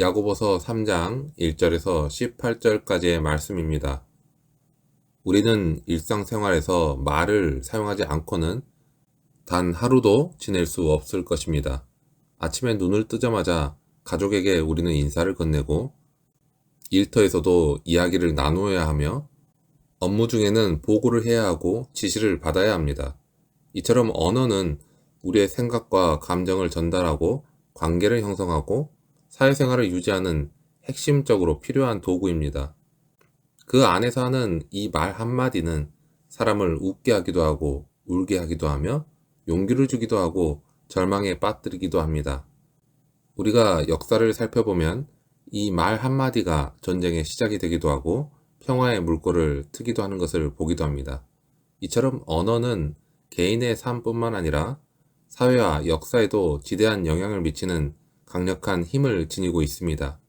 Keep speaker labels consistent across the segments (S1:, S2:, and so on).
S1: 야고보서 3장 1절에서 18절까지의 말씀입니다. 우리는 일상생활에서 말을 사용하지 않고는 단 하루도 지낼 수 없을 것입니다. 아침에 눈을 뜨자마자 가족에게 우리는 인사를 건네고 일터에서도 이야기를 나누어야 하며 업무 중에는 보고를 해야 하고 지시를 받아야 합니다. 이처럼 언어는 우리의 생각과 감정을 전달하고 관계를 형성하고 사회생활을 유지하는 핵심적으로 필요한 도구입니다. 그 안에서 하는 이 말 한마디는 사람을 웃게 하기도 하고 울게 하기도 하며 용기를 주기도 하고 절망에 빠뜨리기도 합니다. 우리가 역사를 살펴보면 이 말 한마디가 전쟁의 시작이 되기도 하고 평화의 물꼬를 트기도 하는 것을 보기도 합니다. 이처럼 언어는 개인의 삶뿐만 아니라 사회와 역사에도 지대한 영향을 미치는 강력한 힘을 지니고 있습니다.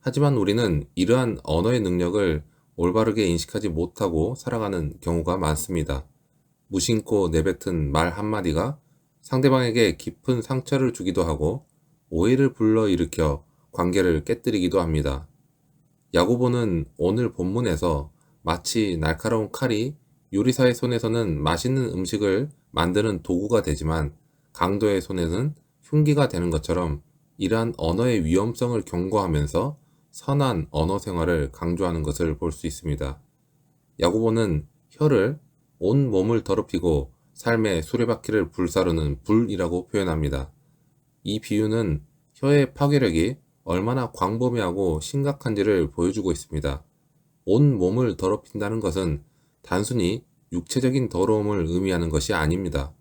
S1: 하지만 우리는 이러한 언어의 능력을 올바르게 인식하지 못하고 살아가는 경우가 많습니다. 무심코 내뱉은 말 한마디가 상대방에게 깊은 상처를 주기도 하고 오해를 불러일으켜 관계를 깨뜨리기도 합니다. 야고보는 오늘 본문에서 마치 날카로운 칼이 요리사의 손에서는 맛있는 음식을 만드는 도구가 되지만 강도의 손에는 흉기가 되는 것처럼 이러한 언어의 위험성을 경고하면서 선한 언어 생활을 강조하는 것을 볼 수 있습니다. 야고보는 혀를 온 몸을 더럽히고 삶의 수레바퀴를 불사르는 불이라고 표현합니다. 이 비유는 혀의 파괴력이 얼마나 광범위하고 심각한지를 보여주고 있습니다. 온 몸을 더럽힌다는 것은 단순히 육체적인 더러움을 의미하는 것이 아닙니다.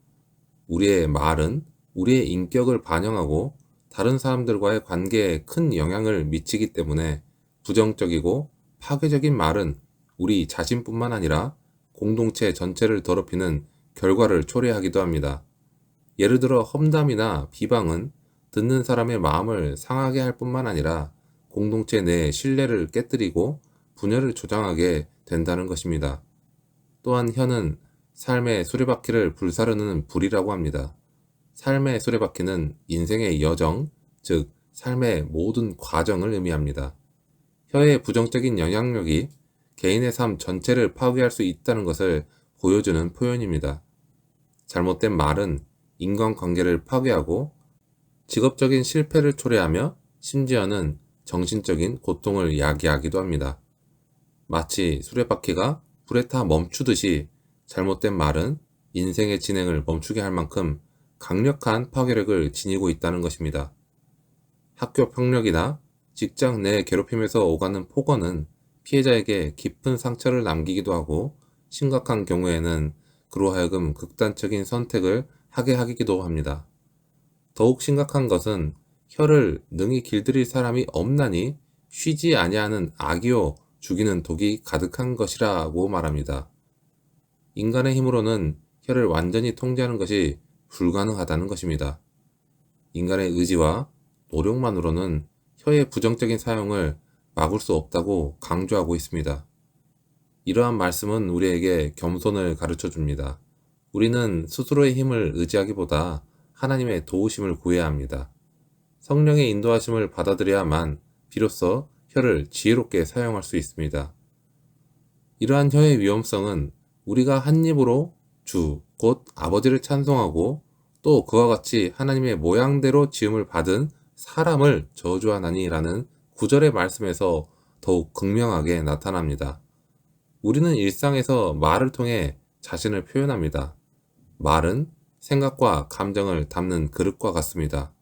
S1: 우리의 말은 우리의 인격을 반영하고 다른 사람들과의 관계에 큰 영향을 미치기 때문에 부정적이고 파괴적인 말은 우리 자신뿐만 아니라 공동체 전체를 더럽히는 결과를 초래하기도 합니다. 예를 들어 험담이나 비방은 듣는 사람의 마음을 상하게 할 뿐만 아니라 공동체 내 신뢰를 깨뜨리고 분열을 조장하게 된다는 것입니다. 또한 혀는 삶의 수레바퀴를 불사르는 불이라고 합니다. 삶의 수레바퀴는 인생의 여정, 즉 삶의 모든 과정을 의미합니다. 혀의 부정적인 영향력이 개인의 삶 전체를 파괴할 수 있다는 것을 보여주는 표현입니다. 잘못된 말은 인간관계를 파괴하고 직업적인 실패를 초래하며 심지어는 정신적인 고통을 야기하기도 합니다. 마치 수레바퀴가 불에 타 멈추듯이 잘못된 말은 인생의 진행을 멈추게 할 만큼 강력한 파괴력을 지니고 있다는 것입니다. 학교 폭력이나 직장 내 괴롭힘에서 오가는 폭언은 피해자에게 깊은 상처를 남기기도 하고 심각한 경우에는 그로 하여금 극단적인 선택을 하게 하기도 합니다. 더욱 심각한 것은 혀를 능히 길들일 사람이 없나니 쉬지 아니하는 악이요 죽이는 독이 가득한 것이라고 말합니다. 인간의 힘으로는 혀를 완전히 통제하는 것이 불가능하다는 것입니다. 인간의 의지와 노력만으로는 혀의 부정적인 사용을 막을 수 없다고 강조하고 있습니다. 이러한 말씀은 우리에게 겸손을 가르쳐 줍니다. 우리는 스스로의 힘을 의지하기보다 하나님의 도우심을 구해야 합니다. 성령의 인도하심을 받아들여야만 비로소 혀를 지혜롭게 사용할 수 있습니다. 이러한 혀의 위험성은 우리가 한 입으로 주, 곧 아버지를 찬송하고 또 그와 같이 하나님의 모양대로 지음을 받은 사람을 저주하나니라는 구절의 말씀에서 더욱 극명하게 나타납니다. 우리는 일상에서 말을 통해 자신을 표현합니다. 말은 생각과 감정을 담는 그릇과 같습니다.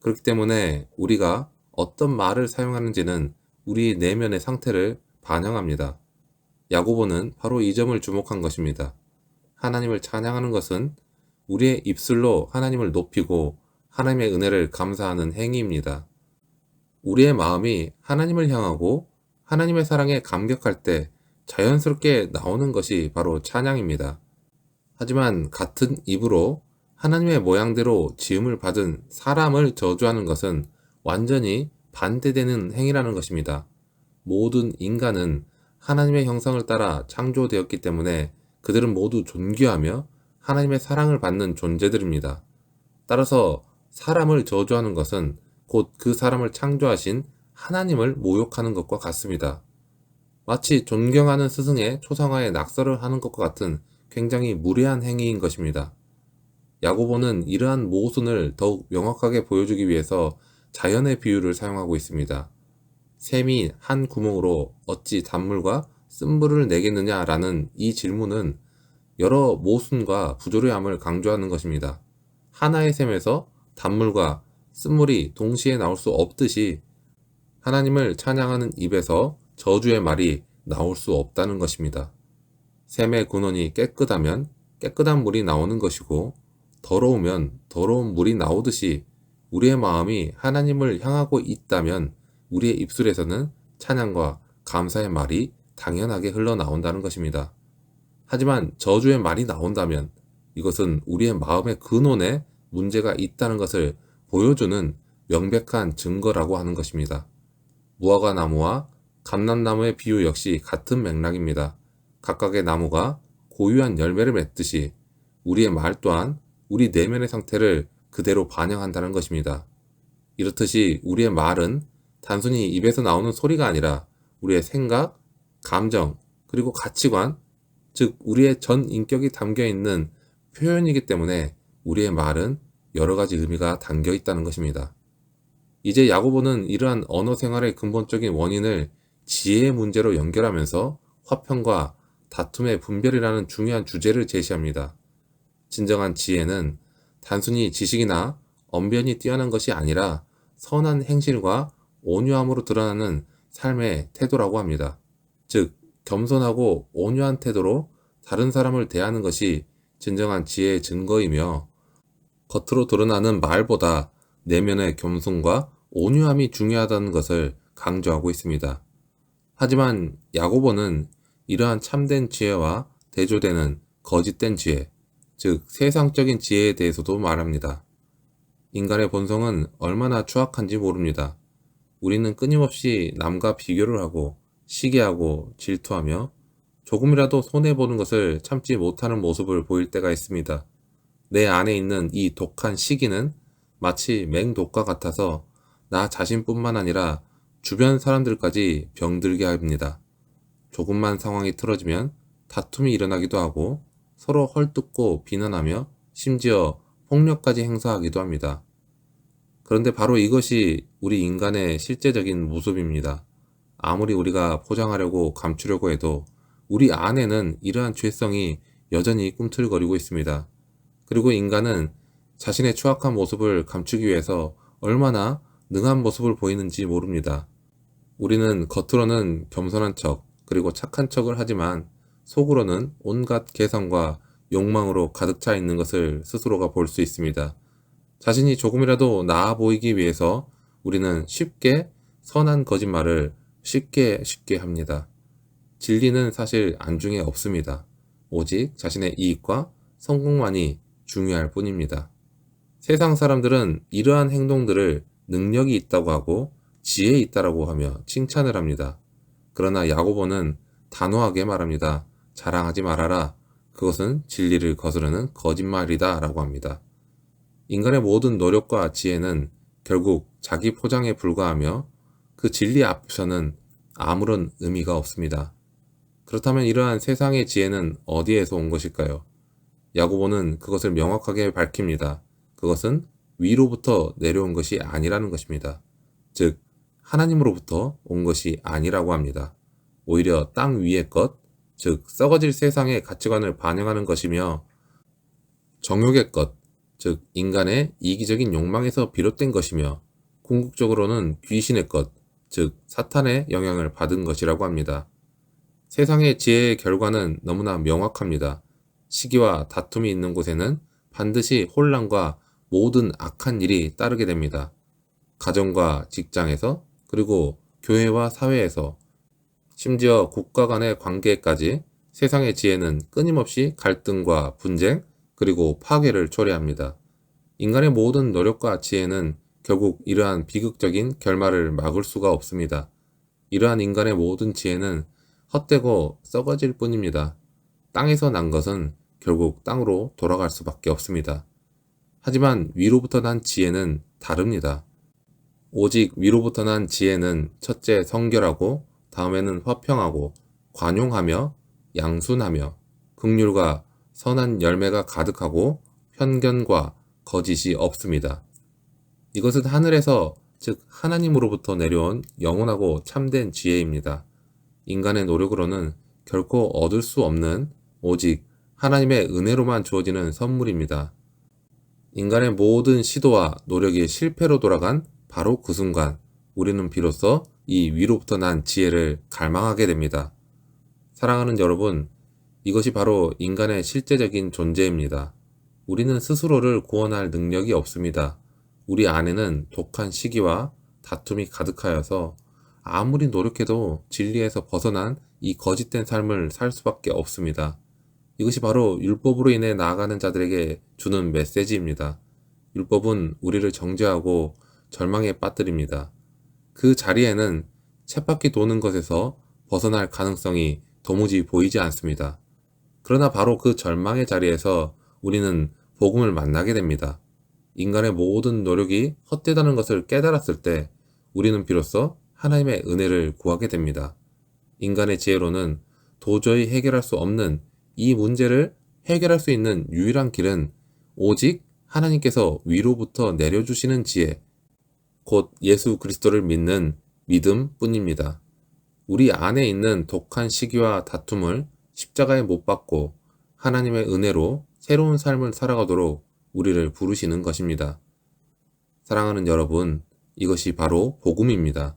S1: 그렇기 때문에 우리가 어떤 말을 사용하는지는 우리 내면의 상태를 반영합니다. 야고보는 바로 이 점을 주목한 것입니다. 하나님을 찬양하는 것은 우리의 입술로 하나님을 높이고 하나님의 은혜를 감사하는 행위입니다. 우리의 마음이 하나님을 향하고 하나님의 사랑에 감격할 때 자연스럽게 나오는 것이 바로 찬양입니다. 하지만 같은 입으로 하나님의 모양대로 지음을 받은 사람을 저주하는 것은 완전히 반대되는 행위라는 것입니다. 모든 인간은 하나님의 형상을 따라 창조되었기 때문에 그들은 모두 존귀하며 하나님의 사랑을 받는 존재들입니다. 따라서 사람을 저주하는 것은 곧 그 사람을 창조하신 하나님을 모욕하는 것과 같습니다. 마치 존경하는 스승의 초상화에 낙서를 하는 것과 같은 굉장히 무례한 행위인 것입니다. 야고보는 이러한 모순을 더욱 명확하게 보여주기 위해서 자연의 비유를 사용하고 있습니다. 샘이 한 구멍으로 어찌 단물과 쓴물을 내겠느냐라는 이 질문은 여러 모순과 부조리함을 강조하는 것입니다. 하나의 샘에서 단물과 쓴물이 동시에 나올 수 없듯이 하나님을 찬양하는 입에서 저주의 말이 나올 수 없다는 것입니다. 샘의 근원이 깨끗하면 깨끗한 물이 나오는 것이고 더러우면 더러운 물이 나오듯이 우리의 마음이 하나님을 향하고 있다면 우리의 입술에서는 찬양과 감사의 말이 당연하게 흘러나온다는 것입니다. 하지만 저주의 말이 나온다면 이것은 우리의 마음의 근원에 문제가 있다는 것을 보여주는 명백한 증거라고 하는 것입니다. 무화과 나무와 감람나무의 비유 역시 같은 맥락입니다. 각각의 나무가 고유한 열매를 맺듯이 우리의 말 또한 우리 내면의 상태를 그대로 반영한다는 것입니다. 이렇듯이 우리의 말은 단순히 입에서 나오는 소리가 아니라 우리의 생각, 감정, 그리고 가치관, 즉 우리의 전 인격이 담겨 있는 표현이기 때문에 우리의 말은 여러 가지 의미가 담겨 있다는 것입니다. 이제 야고보는 이러한 언어 생활의 근본적인 원인을 지혜의 문제로 연결하면서 화평과 다툼의 분별이라는 중요한 주제를 제시합니다. 진정한 지혜는 단순히 지식이나 언변이 뛰어난 것이 아니라 선한 행실과 온유함으로 드러나는 삶의 태도라고 합니다. 즉, 겸손하고 온유한 태도로 다른 사람을 대하는 것이 진정한 지혜의 증거이며 겉으로 드러나는 말보다 내면의 겸손과 온유함이 중요하다는 것을 강조하고 있습니다. 하지만 야고보는 이러한 참된 지혜와 대조되는 거짓된 지혜, 즉 세상적인 지혜에 대해서도 말합니다. 인간의 본성은 얼마나 추악한지 모릅니다. 우리는 끊임없이 남과 비교를 하고 시기하고 질투하며 조금이라도 손해보는 것을 참지 못하는 모습을 보일 때가 있습니다. 내 안에 있는 이 독한 시기는 마치 맹독과 같아서 나 자신뿐만 아니라 주변 사람들까지 병들게 합니다. 조금만 상황이 틀어지면 다툼이 일어나기도 하고 서로 헐뜯고 비난하며 심지어 폭력까지 행사하기도 합니다. 그런데 바로 이것이 우리 인간의 실제적인 모습입니다. 아무리 우리가 포장하려고 감추려고 해도 우리 안에는 이러한 죄성이 여전히 꿈틀거리고 있습니다. 그리고 인간은 자신의 추악한 모습을 감추기 위해서 얼마나 능한 모습을 보이는지 모릅니다. 우리는 겉으로는 겸손한 척, 그리고 착한 척을 하지만 속으로는 온갖 개성과 욕망으로 가득 차 있는 것을 스스로가 볼 수 있습니다. 자신이 조금이라도 나아 보이기 위해서 우리는 쉽게 선한 거짓말을 쉽게 쉽게 합니다. 진리는 사실 안중에 없습니다. 오직 자신의 이익과 성공만이 중요할 뿐입니다. 세상 사람들은 이러한 행동들을 능력이 있다고 하고 지혜 있다라고 하며 칭찬을 합니다. 그러나 야고보는 단호하게 말합니다. 자랑하지 말아라. 그것은 진리를 거스르는 거짓말이다 라고 합니다. 인간의 모든 노력과 지혜는 결국 자기 포장에 불과하며 그 진리 앞에서는 아무런 의미가 없습니다. 그렇다면 이러한 세상의 지혜는 어디에서 온 것일까요? 야고보는 그것을 명확하게 밝힙니다. 그것은 위로부터 내려온 것이 아니라는 것입니다. 즉, 하나님으로부터 온 것이 아니라고 합니다. 오히려 땅 위의 것, 즉, 썩어질 세상의 가치관을 반영하는 것이며, 정욕의 것, 즉, 인간의 이기적인 욕망에서 비롯된 것이며, 궁극적으로는 귀신의 것, 즉, 사탄의 영향을 받은 것이라고 합니다. 세상의 지혜의 결과는 너무나 명확합니다. 시기와 다툼이 있는 곳에는 반드시 혼란과 모든 악한 일이 따르게 됩니다. 가정과 직장에서 그리고 교회와 사회에서 심지어 국가 간의 관계까지 세상의 지혜는 끊임없이 갈등과 분쟁 그리고 파괴를 초래합니다. 인간의 모든 노력과 지혜는 결국 이러한 비극적인 결말을 막을 수가 없습니다. 이러한 인간의 모든 지혜는 헛되고 썩어질 뿐입니다. 땅에서 난 것은 결국 땅으로 돌아갈 수밖에 없습니다. 하지만 위로부터 난 지혜는 다릅니다. 오직 위로부터 난 지혜는 첫째 성결하고 다음에는 화평하고 관용하며 양순하며 극률과 선한 열매가 가득하고 편견과 거짓이 없습니다. 이것은 하늘에서 즉 하나님으로부터 내려온 영원하고 참된 지혜입니다. 인간의 노력으로는 결코 얻을 수 없는 오직 하나님의 은혜로만 주어지는 선물입니다. 인간의 모든 시도와 노력이 실패로 돌아간 바로 그 순간 우리는 비로소 이 위로부터 난 지혜를 갈망하게 됩니다. 사랑하는 여러분, 이것이 바로 인간의 실제적인 존재입니다. 우리는 스스로를 구원할 능력이 없습니다. 우리 안에는 독한 시기와 다툼이 가득하여서 아무리 노력해도 진리에서 벗어난 이 거짓된 삶을 살 수밖에 없습니다. 이것이 바로 율법으로 인해 나아가는 자들에게 주는 메시지입니다. 율법은 우리를 정죄하고 절망에 빠뜨립니다. 그 자리에는 쳇바퀴 도는 것에서 벗어날 가능성이 도무지 보이지 않습니다. 그러나 바로 그 절망의 자리에서 우리는 복음을 만나게 됩니다. 인간의 모든 노력이 헛되다는 것을 깨달았을 때 우리는 비로소 하나님의 은혜를 구하게 됩니다. 인간의 지혜로는 도저히 해결할 수 없는 이 문제를 해결할 수 있는 유일한 길은 오직 하나님께서 위로부터 내려주시는 지혜, 곧 예수 그리스도를 믿는 믿음 뿐입니다. 우리 안에 있는 독한 시기와 다툼을 십자가에 못 박고 하나님의 은혜로 새로운 삶을 살아가도록 우리를 부르시는 것입니다. 사랑하는 여러분, 이것이 바로 복음입니다.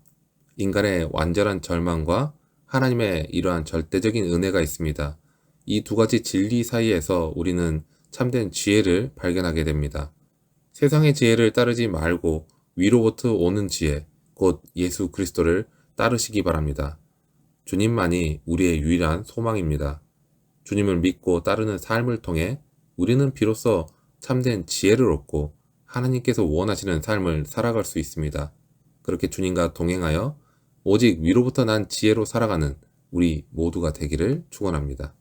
S1: 인간의 완전한 절망과 하나님의 이러한 절대적인 은혜가 있습니다. 이 두 가지 진리 사이에서 우리는 참된 지혜를 발견하게 됩니다. 세상의 지혜를 따르지 말고 위로부터 오는 지혜, 곧 예수 그리스도를 따르시기 바랍니다. 주님만이 우리의 유일한 소망입니다. 주님을 믿고 따르는 삶을 통해 우리는 비로소 참된 지혜를 얻고 하나님께서 원하시는 삶을 살아갈 수 있습니다. 그렇게 주님과 동행하여 오직 위로부터 난 지혜로 살아가는 우리 모두가 되기를 축원합니다.